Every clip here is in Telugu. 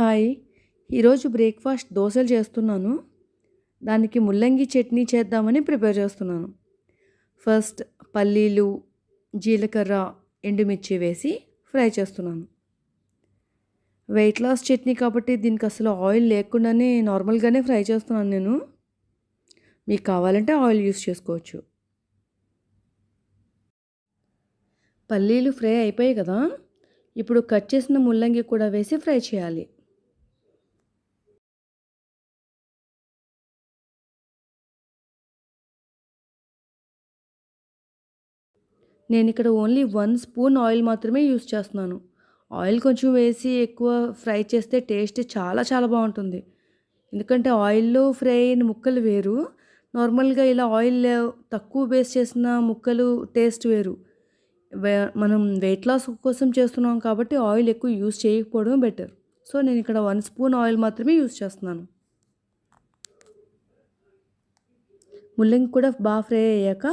హాయ్. ఈరోజు బ్రేక్ఫాస్ట్ దోశలు చేస్తున్నాను. దానికి ముల్లంగి చట్నీ చేద్దామని ప్రిపేర్ చేస్తున్నాను. ఫస్ట్ పల్లీలు జీలకర్ర ఎండుమిర్చి వేసి ఫ్రై చేస్తున్నాను. వెయిట్ లాస్ చట్నీ కాబట్టి దీనికి అసలు ఆయిల్ లేకుండానే నార్మల్గానే ఫ్రై చేస్తున్నాను నేను. మీకు కావాలంటే ఆయిల్ యూస్ చేసుకోవచ్చు. పల్లీలు ఫ్రై అయిపోయాయి కదా. ఇప్పుడు కట్ చేసిన ముల్లంగి కూడా వేసి ఫ్రై చేయాలి. నేను ఇక్కడ ఓన్లీ వన్ స్పూన్ ఆయిల్ మాత్రమే యూస్ చేస్తున్నాను. ఆయిల్ కొంచెం వేసి ఎక్కువ ఫ్రై చేస్తే టేస్ట్ చాలా చాలా బాగుంటుంది. ఎందుకంటే ఆయిల్లో ఫ్రై అయిన ముక్కలు వేరు. నార్మల్గా ఇలా ఆయిల్ తక్కువ బేస్ చేసిన ముక్కలు టేస్ట్ వేరు. మనం వెయిట్ లాస్ కోసం చేస్తున్నాం కాబట్టి ఆయిల్ ఎక్కువ యూస్ చేయకపోవడం బెటర్. సో నేను ఇక్కడ వన్ స్పూన్ ఆయిల్ మాత్రమే యూస్ చేస్తున్నాను. ముల్లంగి కూడా బాగా ఫ్రై అయ్యాక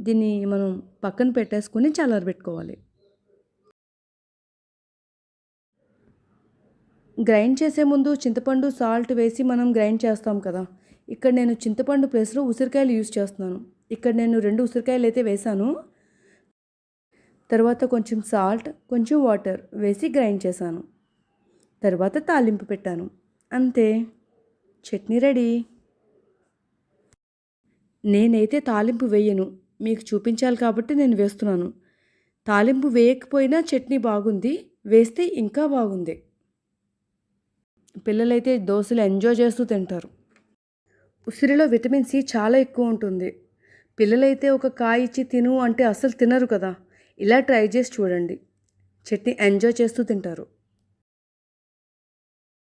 దీన్ని మనం పక్కన పెట్టేసుకొని చల్లారబెట్టుకోవాలి గ్రైండ్ చేసే ముందు చింతపండు సాల్ట్ వేసి మనం గ్రైండ్ చేస్తాం కదా. ఇక్కడ నేను చింతపండు ప్లేస్లో ఉసిరికాయలు యూస్ చేస్తున్నాను. ఇక్కడ నేను రెండు ఉసిరికాయలు అయితే వేసాను తర్వాత కొంచెం సాల్ట్ కొంచెం వాటర్ వేసి గ్రైండ్ చేశాను. తర్వాత తాలింపు పెట్టాను. అంతే. చట్నీ రెడీ. నేనైతే తాలింపు వేయను. మీకు చూపించాలి కాబట్టి నేను వేస్తున్నాను. తాలింపు వేయకపోయినా చట్నీ బాగుంది వేస్తే ఇంకా బాగుంది. పిల్లలైతే దోశలు ఎంజాయ్ చేస్తూ తింటారు. ఉసిరిలో విటమిన్ సి చాలా ఎక్కువ ఉంటుంది. పిల్లలైతే ఒక కాయ ఇచ్చి తిను అంటే అస్సలు తినరు కదా. ఇలా ట్రై చేసి చూడండి. చట్నీ ఎంజాయ్ చేస్తూ తింటారు.